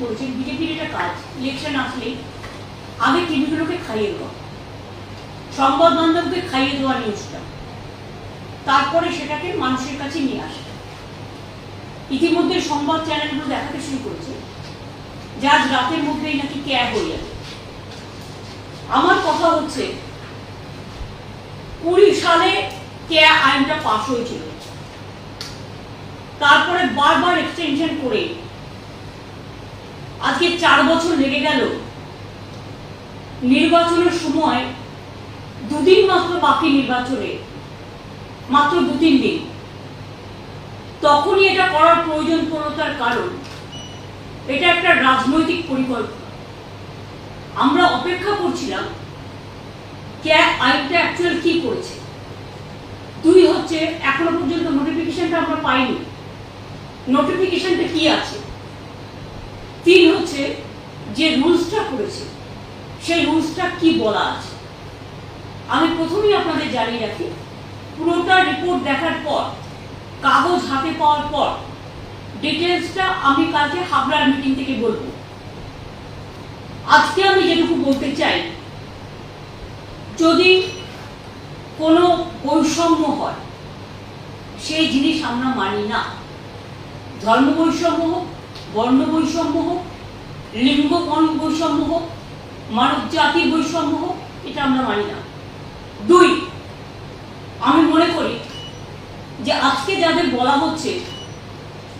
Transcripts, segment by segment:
করেছেন বিজেপির এটা কাজ ইলেকশন আসলেই আগে টিভিগুলোকে খাইয়ে দেওয়া। সংবাদ মাধ্যমকে খাইয়ে দেওয়া নিউজটা তারপরে সেটাকে মানুষের কাছে নিয়ে আসা। ইতিমধ্যে সংবাদ চ্যানেলগুলো দেখাতে শুরু করেছে। যে আজ রাতের মধ্যেই নাকি ক্যাব হয়ে যাবে। আমার কথা হচ্ছে, কুড়ি সালে ক্যা আইনটা পাশ হয়েছিল। তারপরে বারবার এক্সটেনশন করে আজকে চার বছর লেগে গেল। নির্বাচনের সময় দুদিন মাত্র বাকি নির্বাচনে, মাত্র দু তিন দিন। তখনই এটা করার প্রয়োজন পড়ল তার কারণ, এটা একটা রাজনৈতিক পরিকল্পনা। আমরা অপেক্ষা করছিলাম ক্যাব আইনটা অ্যাকচুয়াল কি করেছে। দুই হচ্ছে, এখনও পর্যন্ত নোটিফিকেশনটা আমরা পাইনি। নোটিফিকেশনটা কি আছে? হচ্ছে যে রুলসটা করেছে, সেই রুলসটা কি বলা আছে? আমি প্রথমেই আপনাদের জানিয়ে রাখি, পুরোটা রিপোর্ট দেখার পর, কাগজ হাতে পাওয়ার পর ডিটেলসটা আমি কালকে হাবড়ার মিটিং থেকে বলব। আজকে আমি যেটুকু বলতে চাই, যদি কোনো বৈষম্য হয়, সেই জিনিস আমরা মানি না। ধর্ম বৈষম্য হোক, বর্ণ বৈষম্য হোক লিঙ্গ বৈষম্য হোক, মানব জাতির বৈষম্য হোক, এটা আমরা মানি না। দুই, আমি মনে করি যে আজকে যাদের বলা হচ্ছে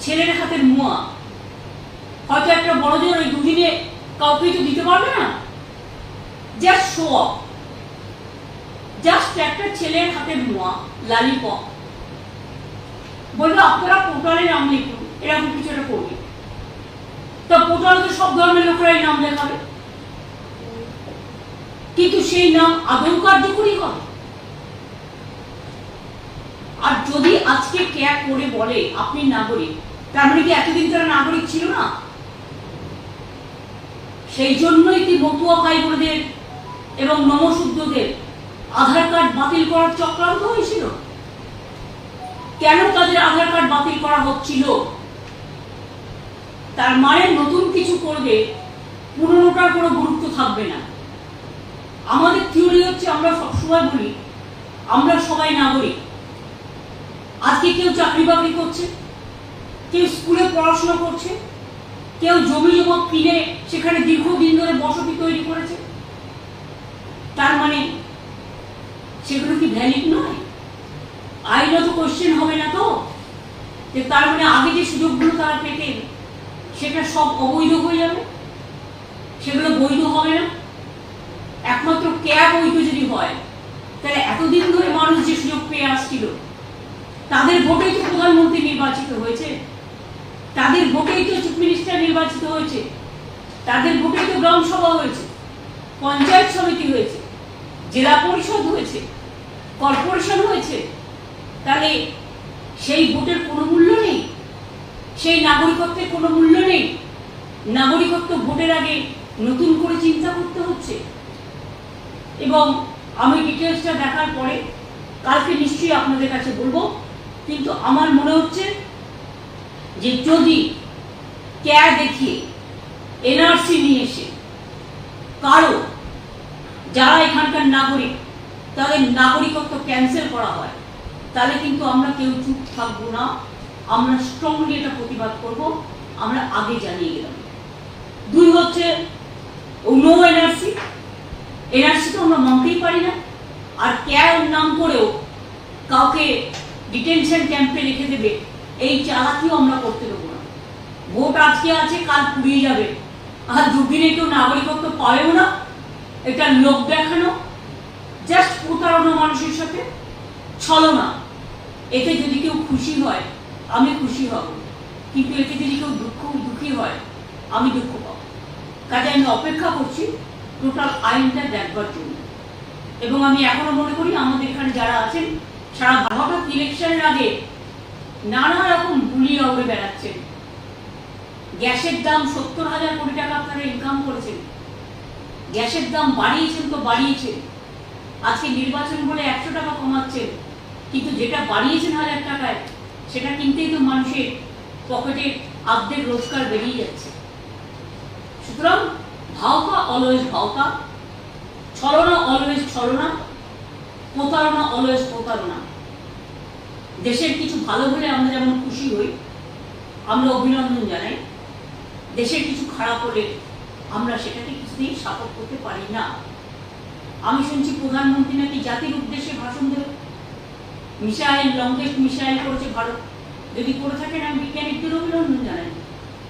ছেলের হাতের মুয়া, হয়তো একটা বড় জোর ওই দুদিনে কাউকে তো দিতে পারবে না। জাস্ট শো অফ জাস্ট একটা ছেলের হাতের মুয়া লালিপপ বলবে, আপনারা পোর্টালে নাম লিখুন, এরকম কিছু একটা করবে তা পোর্টালে তো সব ধর্মের লোকেরাই নাম লেখাবে। কিন্তু সেই নাম আদৌ কার্যকরী হবে আর যদি আজকে ক্যাব করে বলে আপনি নাগরিক, তার মানে কি এতদিন তারা নাগরিক ছিল না? সেই জন্যই কি মতুয়া ভাই এবং নমশুদ্ধদের আধার কার্ড বাতিল করার চক্রান্ত হয়েছিল? কেন তাদের আধার কার্ড বাতিল করা হচ্ছিল? তার মানে নতুন কিছু করবে, পুরনোটার কোনো গুরুত্ব থাকবে না। আমাদের থিওরি হচ্ছে আমরা সবসময় বলি, আমরা সবাই নাগরিক। আজকে কেউ চাকরি বাকরি করছে, কেউ স্কুলে পড়াশোনা করছে, কেউ জমি জমা কিনে সেখানে দীর্ঘদিন ধরে বসতি তৈরি করেছে। তার মানে সেগুলো কি ভ্যালিড নয়? আইনত কোশ্চেন হবে না তো? যে তার মানে আগে যে সুযোগগুলো তারা পেতেন সেটা সব অবৈধ হয়ে যাবে। সেগুলো বৈধ হবে না। একমাত্র ক্যাব বৈধ যদি হয়, তাহলে এতদিন ধরে মানুষ যে সুযোগ পেয়ে আসছিল, তাদের ভোটেই তো প্রধানমন্ত্রী নির্বাচিত হয়েছে। তাদের ভোটেই তো চিফ মিনিস্টার নির্বাচিত হয়েছে। তাদের ভোটেই তো গ্রাম সভা হয়েছে, পঞ্চায়েত সমিতি হয়েছে, জেলা পরিষদ হয়েছে, কর্পোরেশন হয়েছে। তাহলে সেই ভোটের কোনো মূল্য নেই। সেই নাগরিকত্বের কোনো মূল্য নেই। নাগরিকত্ব ভোটের আগে নতুন করে চিন্তা করতে হচ্ছে। এবং আমি ডিটেলসটা দেখার পরে কালকে নিশ্চয়ই আপনাদের কাছে বলব, কিন্তু আমার মনে হচ্ছে যে যদি ক্যা দেখিয়ে এনআরসি নিয়ে এসে কারও, যারা এখানকার নাগরিক, তাদের নাগরিকত্ব ক্যান্সেল করা হয়, তাহলে কিন্তু আমরা কেউ চুপ থাকব না। আমরা স্ট্রংলি এটা প্রতিবাদ করব, আমরা আগে জানিয়ে গেলাম। দুই হচ্ছে নো এনআরসি এনআরসি তো আমরা মানতেই পারি না। আর ক্যার নাম করেও কাউকে ডিটেনশন ক্যাম্পে রেখে দেবে, এই চালাকিও আমরা করতে দেবো না। ভোট আজকে আছে, কাল পুড়িয়ে যাবে। আর দুদিনে কেউ নাগরিকত্ব পাবেও না। এটা লোক দেখানো জাস্ট প্রতারণা মানুষের সাথে ছলনা। এতে যদি কেউ খুশি হয় আমি খুশি হব। কিন্তু এতে যদি কেউ দুঃখ, দুঃখী হয়, আমি দুঃখ পাব। কাজে আমি অপেক্ষা করছি টোটাল আইনটা দেখবার জন্য। এবং আমি এখনও মনে করি আমাদের এখানে যারা আছেন, সারা হঠাৎ ইলেকশনের আগে নানা রকম গুলিয়ে উড়ে বেড়াচ্ছেন। গ্যাসের দাম সত্তর হাজার কোটি টাকা আপনারা ইনকাম করেছেন। গ্যাসের দাম বাড়িয়েছেন তো বাড়িয়েছেন। আজকে নির্বাচন বলে একশো টাকা কমাচ্ছেন। কিন্তু যেটা বাড়িয়েছেন হাজার টাকায় সেটা কিনতেই তো মানুষের পকেটে অর্ধেক রোজগার বেরিয়ে যাচ্ছে। সুতরাং ভাওকা অলওয়েজ ভাওকা, ছলনা অলওয়েজ ছলনা, প্রতারণা অলওয়েজ প্রতারণা। দেশের কিছু ভালো হলে আমরা যেমন খুশি হই, আমরা অভিনন্দন জানাই। দেশের কিছু খারাপ হলে আমরা সেটাকে কিছুতেই সাপোর্ট করতে পারি না। আমি শুনছি প্রধানমন্ত্রী নাকি জাতির উদ্দেশ্যে ভাষণ দেবে। মিসাইল লঙ্কেশ মিসাইল করেছে ভারত। যদি করে থাকেন, আমি বিজ্ঞানীদের অভিনন্দন জানাই।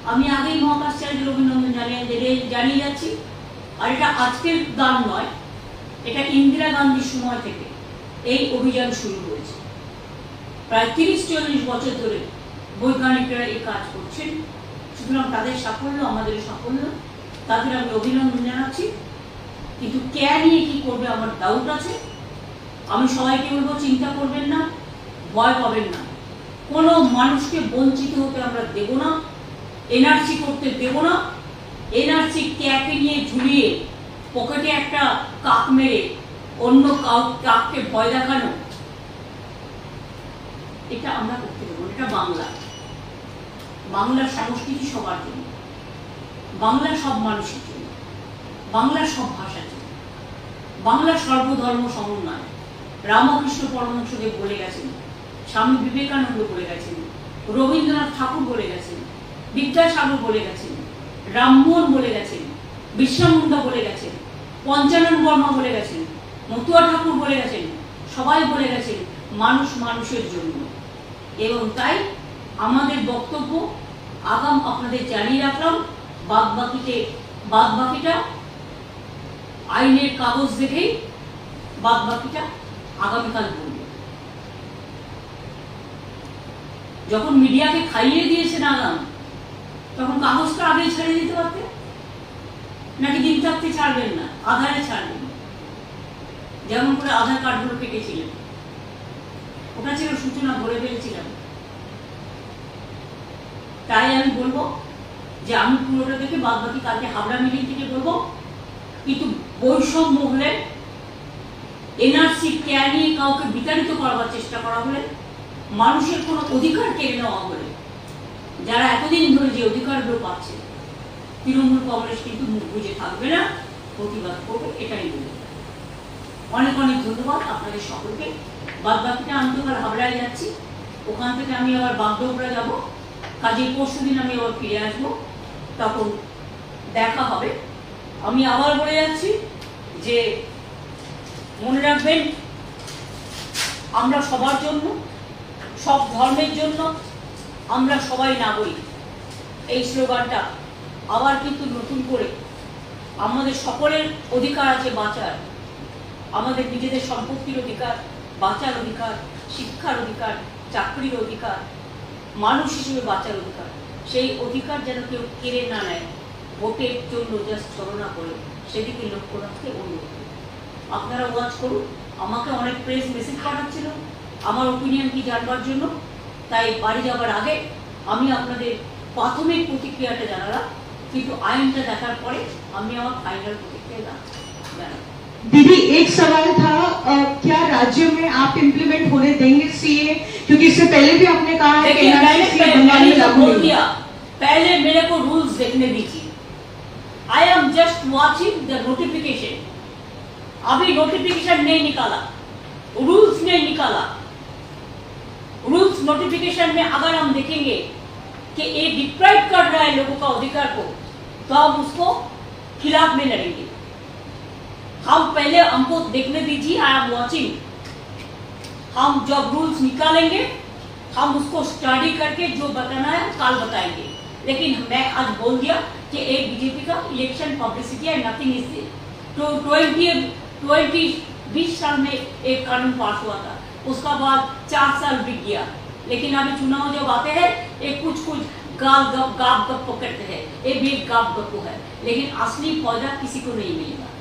আমি আগেই মহাকাশচারীদের অভিনন্দন জানিয়ে জেনে- জানিয়ে যাচ্ছি। আর এটা আজকের গান নয়, এটা ইন্দিরা গান্ধীর সময় থেকে এই অভিযান শুরু হয়েছে। প্রায় তিরিশ চল্লিশ বছর ধরে বৈজ্ঞানিকরা এই কাজ করছেন। সুতরাং তাদের সাফল্য, আমাদের সাফল্য, তাদের আমি অভিনন্দন জানাচ্ছি। কিন্তু কে নিয়ে কি করবে আমার ডাউট আছে। আমি সবাইকে বলব, চিন্তা করবেন না, ভয় পাবেন না। কোনো মানুষকে বঞ্চিত হতে আমরা দেব না, এনআরসি করতে দেব না, এনআরসি ক্যাকে নিয়ে ঝুলিয়ে পকেটে একটা কাক মেরে অন্য কাককে ভয় দেখানো, এটা আমরা করতে দেবো এটা বাংলা। বাংলার সংস্কৃতি সবার জন্য বাংলার সব মানুষের জন্য বাংলার সব ভাষার জন্য বাংলার সর্বধর্ম সমন্বয়। রামকৃষ্ণ পরমহংসদেব বলে গেছেন, স্বামী বিবেকানন্দ বলে গেছেন, রবীন্দ্রনাথ ঠাকুর বলে গেছেন, বিদ্যাসাগর বলে গেছেন, রামমোহন বলে গেছেন বিশ্বামুন্ডা বলে গেছেন, পঞ্চানন বর্মা বলে গেছেন, মতুয়া ঠাকুর বলে গেছেন, সবাই বলে গেছেন মানুষ মানুষের জন্য। এবং তাই আমাদের বক্তব্য আগাম আপনাদের জানিয়ে রাখলাম। বাদ বাকিতে বাদ বাকিটা আইনের কাগজ দেখেই বাদ বাকিটা আগামীকাল বলব। যখন মিডিয়াকে খাইয়ে দিয়েছেন আগাম তখন কাগজটা আগেই ছাড়িয়ে দিতে পারতেন নাকি দিন থাকতে ছাড়বেন না, আধারে ছাড়বেন যেমন করে আধার কার্ডগুলো কেটেছিলেন ওটা ছিল সূচনা ভরে ফেলেছিলাম। তাই আমি বলব যে আমি পুরোটা দেখে বাদ বাকি কালকে হাবড়া মিটিং থেকে বলব, কিন্তু বৈষম্য হলে এনআরসি কেয়ার নিয়ে কাউকে বিতাড়িত করবার চেষ্টা করা হলে মানুষের কোনো অধিকার কেড়ে নেওয়া হলে যারা এতদিন ধরে যে অধিকারগুলো পাচ্ছে, তৃণমূল কংগ্রেস কিন্তু মুখ বুঝে থাকবে না, প্রতিবাদ করবে, এটাই বলব। অনেক অনেক ধন্যবাদ আপনাদের সকলকে। বাদ বাকিটা আমি তো এবার হাবড়ায় যাচ্ছি। ওখান থেকে আমি আবার বাগডোগরা যাব। কাজে পরশু দিন আমি আবার ফিরে আসব। তখন দেখা হবে। আমি আবার বলে যাচ্ছি যে মনে রাখবেন, আমরা সবার জন্য, সব ধর্মের জন্য আমরা সবাই নাগরিক। এই স্লোগানটা আবার কিন্তু নতুন করে আমাদের সকলের অধিকার আছে বাঁচার। আমাদের নিজেদের সম্পত্তির অধিকার, বাঁচার অধিকার, শিক্ষার অধিকার, চাকরির অধিকার, মানুষ হিসেবে বাঁচার অধিকার। সেই অধিকার যেন কেউ কেড়ে না নেয়। ভোটের জন্য জাস্ট ছলনা করে সেদিকে লক্ষ্য রাখতে অনুরোধ। আপনারা ওয়াচ করুন আমাকে অনেক প্রেস মেসেজ পাঠাচ্ছিল আমার ওপিনিয়ন কি জানবার জন্য তাই বাড়ি যাবার আগে আমি আপনাদের প্রাথমিক প্রতিক্রিয়াটা জানালাম কিন্তু আইনটা দেখার পরে আমি আমার ফাইনাল প্রতিক্রিয়া জানাবো জানাবো दीदी एक सवाल था अ, क्या राज्य में आप इम्प्लीमेंट होने देंगे सीए क्योंकि इससे पहले भी आपने कहा है कि देखिए मैंने NRC पहले बंगाल मैंने में तो लागू बोल नहीं दिया पहले मेरे को रूल्स देखने दीजिए I am just watching the notification अभी नोटिफिकेशन नहीं निकाला। रूल्स नहीं निकाला। रूल्स नोटिफिकेशन में अगर हम देखेंगे कि ये डिप्राइव कर रहा है लोगों का अधिकार को तो हम उसको खिलाफ में लड़ेंगे। हम पहले हमको देखने दीजिए आई एम वॉचिंग हम जब रूल्स निकालेंगे, हम उसको स्टडी करके जो बताना है, कल बताएँगे। लेकिन मैं आज बोल दिया कि एक बीजेपी का इलेक्शन पब्लिसिटी है नथिंग इज़ तो ट्वेंटी ट्वेंटी बीस साल में एक कानून पास हुआ था। उसका बाद चार साल बीत गया। लेकिन अभी चुनाव जब आते हैं, ये कुछ कुछ गाल गप गाप गप पकड़ते हैं। ये भी गाप गप है। लेकिन असली फौजा किसी को नहीं मिलेगा।